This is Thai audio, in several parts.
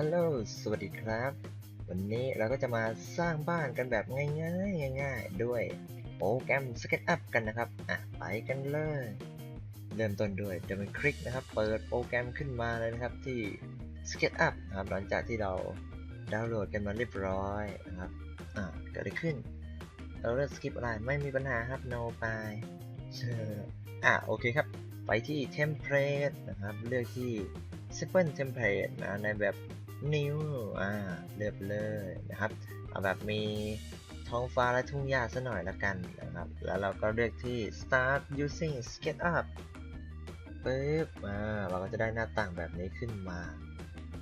ฮัลโหล สวัสดีครับ วันนี้เราก็จะมาสร้างบ้านกันแบบง่ายๆ ง่าย ๆ ด้วยโปรแกรม SketchUp กันนะครับ อะ ไปกันเลย เริ่มต้นด้วยเดี๋ยวมันคลิกนะครับ เปิดโปรแกรมขึ้นมาเลยนะครับที่ SketchUp นะครับหลังจากที่เราดาวน์โหลดกันมาเรียบร้อยนะครับ อะ เกิดอะไรขึ้น เราเลือกสกิปอะไร ไม่มีปัญหาครับ no ไปเชิญอะ โอเคครับ ไปที่ template นะครับ เลือกที่ simple template นะในแบบ new อ่าเลือกเลยนะครับ เอาแบบมีท้องฟ้าและทุ่งหญ้าซะหน่อยละกันนะครับ แล้วเราก็เลือกที่ start using SketchUp ปึ๊บ อ่า เราก็จะได้หน้าต่างแบบนี้ขึ้นมา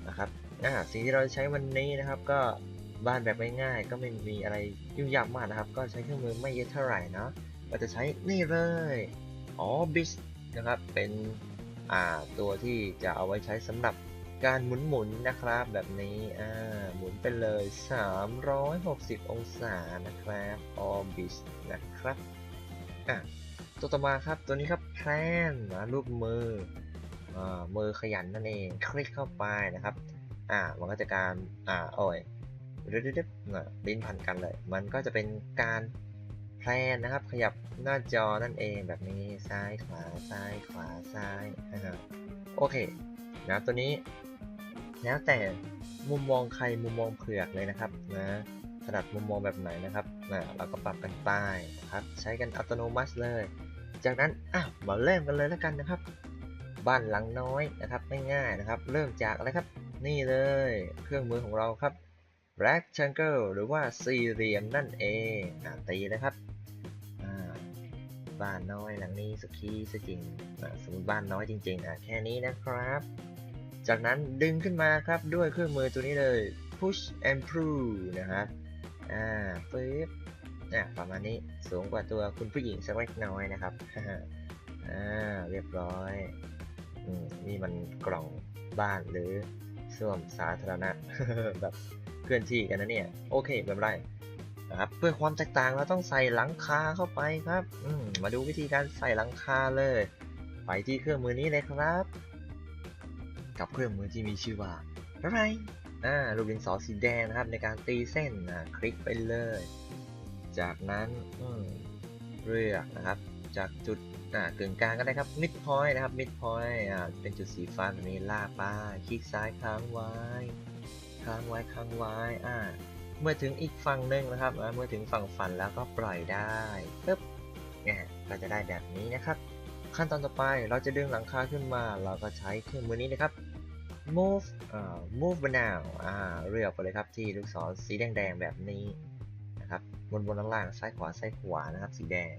นะครับ อ่า สิ่งที่เราจะใช้วันนี้นะครับ ก็บ้านแบบง่ายๆ ก็ไม่มีอะไรยุ่งยากมากนะครับ ก็ใช้เครื่องมือไม่เยอะเท่าไหร่เนาะก็จะใช้นี่เลย อ๋อ b i s นะครับ เป็น อ่า ตัวที่จะเอาไว้ใช้สำหรับ การหมุนๆนะครับแบบนี้อ่าหมุนไปเลย 360 องศานะครับ Orbis นะครับอะตัวต่อมาครับตัวนี้ครับแพลนนะรูปมืออ่ามือขยันนั่นเองคลิกเข้าไปนะครับอ่ามันก็จะการอ่าโอ้ยเด็ดเด็ดลิ้นพันกันเลย มันก็จะเป็นการแพลนนะครับ ขยับหน้าจอนั่นเองแบบนี้ซ้ายขวาซ้ายขวาซ้ายนะครับโอเคนะตัวนี้ แล้วแต่มุมมองใครมุมมองเผือกเลยนะครับนะถนัดมุมมองแบบไหนนะครับนะเราก็ปรับกันไปนะครับ ใช้กันอัตโนมัติเลย จากนั้นอะมาเริ่มกันเลยแล้วกันนะครับ บ้านหลังน้อยนะครับง่ายๆนะครับ เริ่มจากอะไรครับ นี่เลยเครื่องมือของเราครับ rectangle หรือว่าสี่เหลี่ยมนั่นเองอะตีเลยครับบ้านน้อยหลังนี้สุกี้สจริงสมมติบ้านน้อยจริงๆอะแค่นี้นะครับ จากนั้นดึงขึ้นมาครับด้วยเครื่องมือตัวนี้เลย push and pull นะครับอ่าปึ๊บอะประมาณนี้สูงกว่าตัวคุณผู้หญิงสักเล็กน้อยนะครับอ่าเรียบร้อยอืมนี่มันกล่องบ้านหรือส้วมสาธารณะแบบเคลื่อนที่กันนะเนี่ย โอเคไม่เป็นไรนะครับเพื่อความแตกต่างเราต้องใส่หลังคาเข้าไปครับอืมมาดูวิธีการใส่หลังคาเลย ไปที่เครื่องมือนี้เลยครับ กับเครื่องมือที่มีชื่อว่าอะไรอ่าลูกดินสอสีแดงนะครับ ในการตีเส้นคลิกไปเลย จากนั้นเลือกนะครับ จากจุดกึ่งกลางก็ได้ครับ mid point นะครับ mid point อ่าเป็นจุดสีฟ้าแบบนี้ลากไปคลิกซ้ายค้างไว้ ค้างไว้ค้างไว้อ่าเมื่อถึงอีกฝั่งหนึ่งนะครับ เมื่อถึงฝั่งฝันแล้วก็ปล่อยได้ปึ๊บเนี่ยก็จะได้แบบนี้นะครับ ขั้นตอนต่อไปเราจะดึงหลังคาขึ้นมา เราก็ใช้เครื่องมือนี้นะครับ move อ่า move now อ่าเลือกไปเลยครับที่ลูกศรสีแดงๆแบบนี้นะครับบนบนล่างซ้ายขวาซ้ายขวานะครับ สีแดง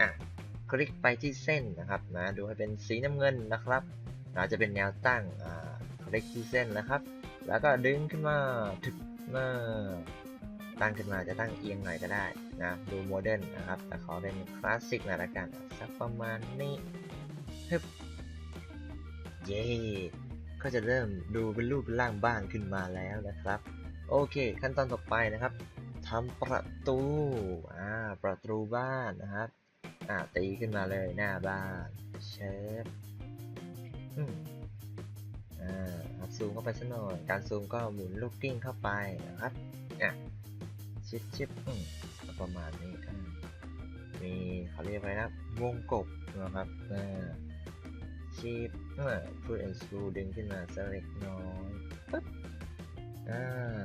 อะคลิกไปที่เส้นนะครับนะดูให้เป็นสีน้ำเงินนะครับอาจจะเป็นแนวตั้งอ่าคลิกที่เส้นนะครับ แล้วก็ดึงขึ้นมาถึกมาตั้งขึ้นมาจะตั้งเอียงหน่อยก็ได้ นะดูโมเดิร์นนะครับ แต่ขอเป็นคลาสสิกหน่อยละกันสักประมาณนี้ฮึบเย้ก็จะเริ่มดูเป็นรูปร่างบ้านขึ้นมาแล้วนะครับ โอเค ขั้นตอนต่อไปนะครับทำประตูอ่าประตูบ้านนะครับอ่าตีขึ้นมาเลยหน้าบ้านเชฟอืมอ่าซูมเข้าไปสักหน่อยการซูมก็หมุนลูกกิ้งเข้าไปนะครับอะ ชิปชิปอืมประมาณนี้อ่ามีเขาเรียกอะไรนะวงกบนะครับอ่าชิปอ่าพูดแอนด์ซูดึงขึ้นมาสักเล็กน้อยปึ๊บอ่า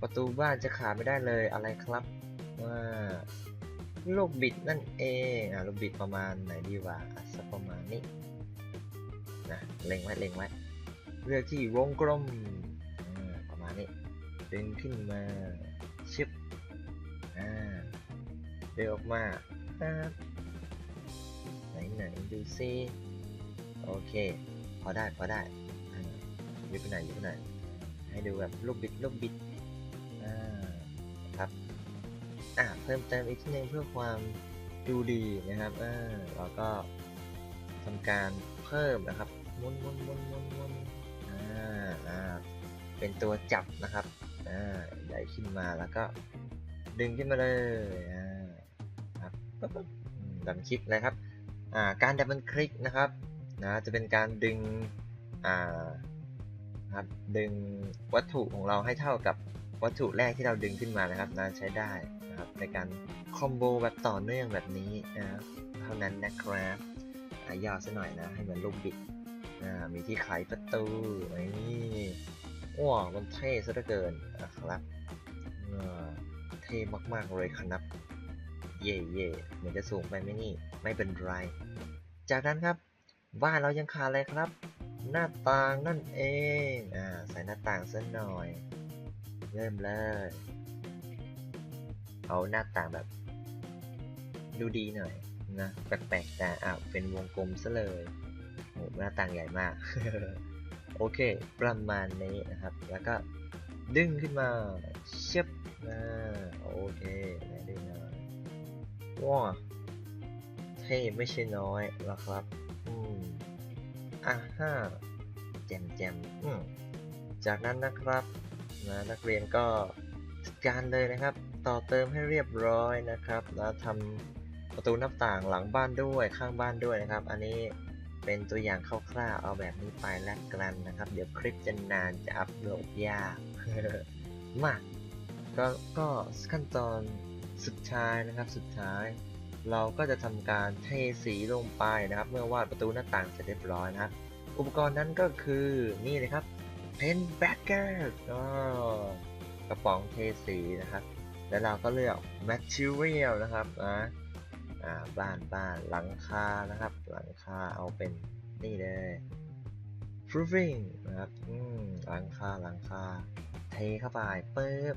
ประตูบ้านจะขาดไม่ได้เลยอะไรครับว่าลูกบิดนั่นเองอ่าลูกบิดประมาณไหนดีวะอะสักประมาณนี้นะเล็งไว้เล็งไว้เลือกที่วงกลมอ่าประมาณนี้ดึงขึ้นมาชิปอ่า เดินออกมาปั๊บไหนไหนๆดูซิโอเค พอได้พอได้อยู่ไปไหนอยู่ไปไหนให้ดูแบบลูกบิดลูกบิดอ่าครับอ่าเพิ่มเติมอีกทีนึงเพื่อความดูดีนะครับอ่าเราก็ทำการเพิ่มนะครับมุนมุนมุนมุนมุนอ่าอ่าเป็นตัวจับนะครับอ่าใหญ่ขึ้นมาแล้วก็ ดึงขึ้นมาเลยอ่าครับปึ๊บดับคลิกเลยครับอ่าการดับเบิลคลิกนะครับนะจะเป็นการดึงอ่าครับดึงวัตถุของเราให้เท่ากับวัตถุแรกที่เราดึงขึ้นมานะครับนะใช้ได้นะครับในการคอมโบแบบต่อเนื่องแบบนี้นะครับเท่านั้นนะครับย่อซะหน่อยนะให้เหมือนลูกบิดมีที่ไขประตูนี่ว้าวมันเท่ซะเหลือเกินนะครับ ท่มากๆเลยครับ เย่เย่เหมือนจะสูงไปไหมนี่ไม่เป็นไร จากนั้นครับบ้านเรายังขาดอะไรครับ หน้าต่างนั่นเองอ่าใส่หน้าต่างสักหน่อย เริ่มเลยเอาหน้าต่างแบบ ดูดีหน่อยนะแปลกๆแต่อ้าวเป็นวงกลมซะเลยโอ้หน้าต่างใหญ่มาก โอเค ประมาณนี้นะครับ แล้วก็ ดึงขึ้นมาเชิบนะโอเคไหนดึงหน่อยว้าเท่ไม่ใช่น้อยนะครับอืมอ่าฮ่าแจมแจมอืมจากนั้นนะครับนะนักเรียนก็จัดการเลยนะครับ ต่อเติมให้เรียบร้อยนะครับแล้วทำประตูหน้าต่างหลังบ้านด้วยข้างบ้านด้วยนะครับ อันนี้เป็นตัวอย่างคร่าวๆเอาแบบนี้ไปแล้วกันนะครับ เดี๋ยวคลิปจะนานจะอัพโหลดยาก มาก็ก็ขั้นตอนสุดท้ายนะครับสุดท้าย เราก็จะทำการเทสีลงไปนะครับ เมื่อวาดประตูหน้าต่างเสร็จเรียบร้อยนะครับอุปกรณ์นั้นก็คือนี่เลยครับเพนแบ็กเกอร์กระป๋องเทสีนะครับ แล้วเราก็เลือก material นะครับนะอ่าบ้านบ้านหลังคานะครับ หลังคาเอาเป็นนี่เลย roofing นะครับอืมหลังคาหลังคา เทเข้าไปปึ๊บ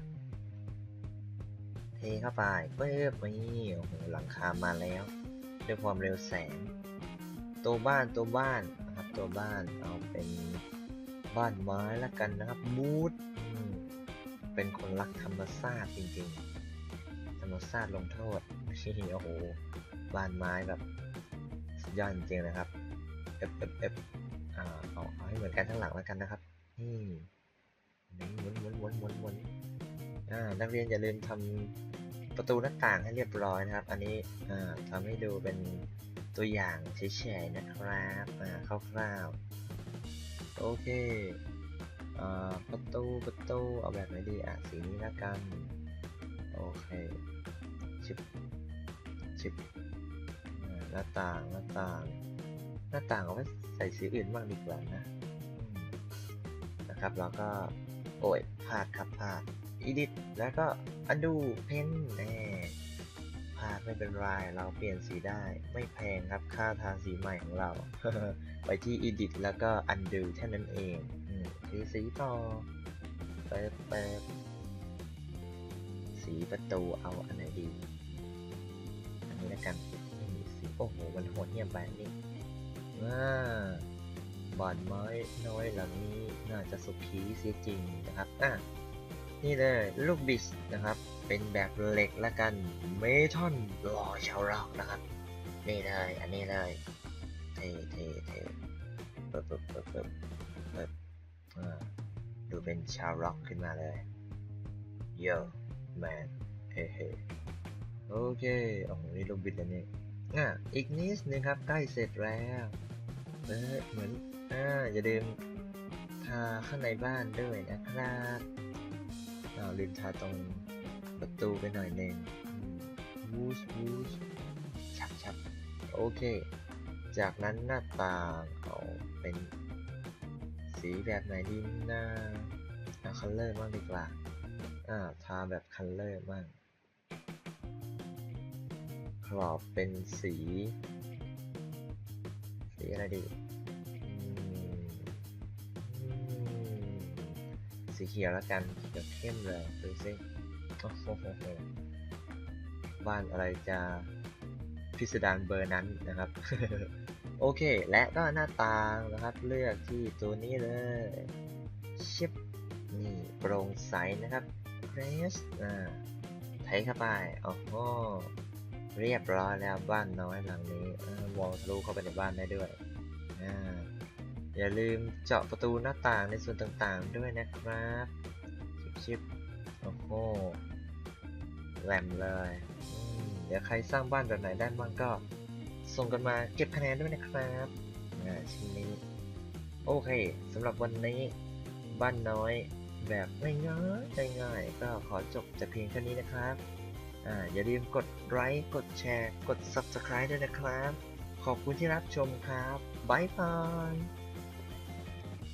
เทเข้าไปปึ๊บนี่โอ้โหหลังคามาแล้ว ด้วยความเร็วแสง ตัวบ้านตัวบ้านนะครับตัวบ้านเอาเป็นบ้านไม้ละกันนะครับมูดเป็นคนรักธรรมชาติจริงๆ ธรรมชาติลงโทษนี่โอ้โหบ้านไม้แบบสุดยอดจริงๆนะครับเอฟเอฟเอฟเอาเอาให้เหมือนกันทั้งหลังแล้วกันนะครับนี่ หมุนหมุนอ่านักเรียนอย่าลืมทำประตูหน้าต่างให้เรียบร้อยนะครับ อันนี้อ่าทำให้ดูเป็นตัวอย่างเฉยๆนะครับอ่าคร่าวๆโอเคอ่าประตูประตูเอาแบบไหนดีอะสีนี้ละกันโอเคชิบชิบหน้าต่างหน้าต่าง หน้าต่างเอาไว้ใส่สีอื่นบ้างดีกว่านะนะครับแล้วก็ โอ้ยพลาดครับพลาด edit แล้วก็ undo pen แน่พลาดไม่เป็นไร เราเปลี่ยนสีได้ ไม่แพงครับ ค่าทาสีใหม่ของเรา ไปที่ edit แล้วก็ undo แค่นั้นเองอืมทีสีต่อแป๊บแป๊บสีประตูเอาอันไหนดี อันนี้แล้วกันมีสีโอ้โห มันโหดเหี้ยมไปนนี่ว้า บ้านไม้น้อยหลังนี้น่าจะสุขีเสียจริงนะครับอะนี่เลยลูกบิสนะครับ เป็นแบบเหล็กละกันเมทัลรอชาวร็อกนะครับนี่เลยอันนี้เลยเทเทเทเปิบเปิบเปิบเปิบเปิบดูเป็นชาวร็อกขึ้นมาเลยโย่แมนเฮ้เฮ้โอเคโอ้โหนี่ลูกบิดแล้วนี่อะอีกนิดนึงครับใกล้เสร็จแล้วเออเหมือน อ่าอย่าลืมทาข้างในบ้านด้วยนะครับอ่าลืมทาตรงประตูไปหน่อยหนึ่งวูชวูชชับชับโอเค จากนั้นหน้าต่างเอาเป็นสีแบบไหนดีนะเอาคัลเลอร์บ้างดีกว่าอ่าทาแบบคัลเลอร์บ้างขอบเป็นสี สีอะไรดี สีเขียวแล้วกันเขียวเข้มเลยดูสิโอ้โหบ้านอะไรจะพิสดารเบอร์นั้นนะครับ โอเค และก็หน้าต่างนะครับเลือกที่ตัวนี้เลยชิปนี่โปร่งใสนะครับเรสอ่าไถเข้าไปโอ้โหเรียบร้อยแล้วบ้านน้อยหลังนี้อ่ามองทะลุเข้าไปในบ้านได้ด้วยอ่า อย่าลืมเจาะประตูหน้าต่างในส่วนต่างๆด้วยนะครับชิบๆโอ้โหแหลมเลย เดี๋ยวใครสร้างบ้านแบบไหนได้บ้างก็ ส่งกันมาเก็บคะแนนด้วยนะครับชิ้นนี้ โอเคสำหรับวันนี้บ้านน้อยแบบง่ายๆง่ายๆก็ขอจบแต่เพียงเท่านี้นะครับออย่าลืมกดไลค์กดแชร์ กด Subscribe ด้วยนะครับ ขอบคุณที่รับชมครับ บ๊ายบาย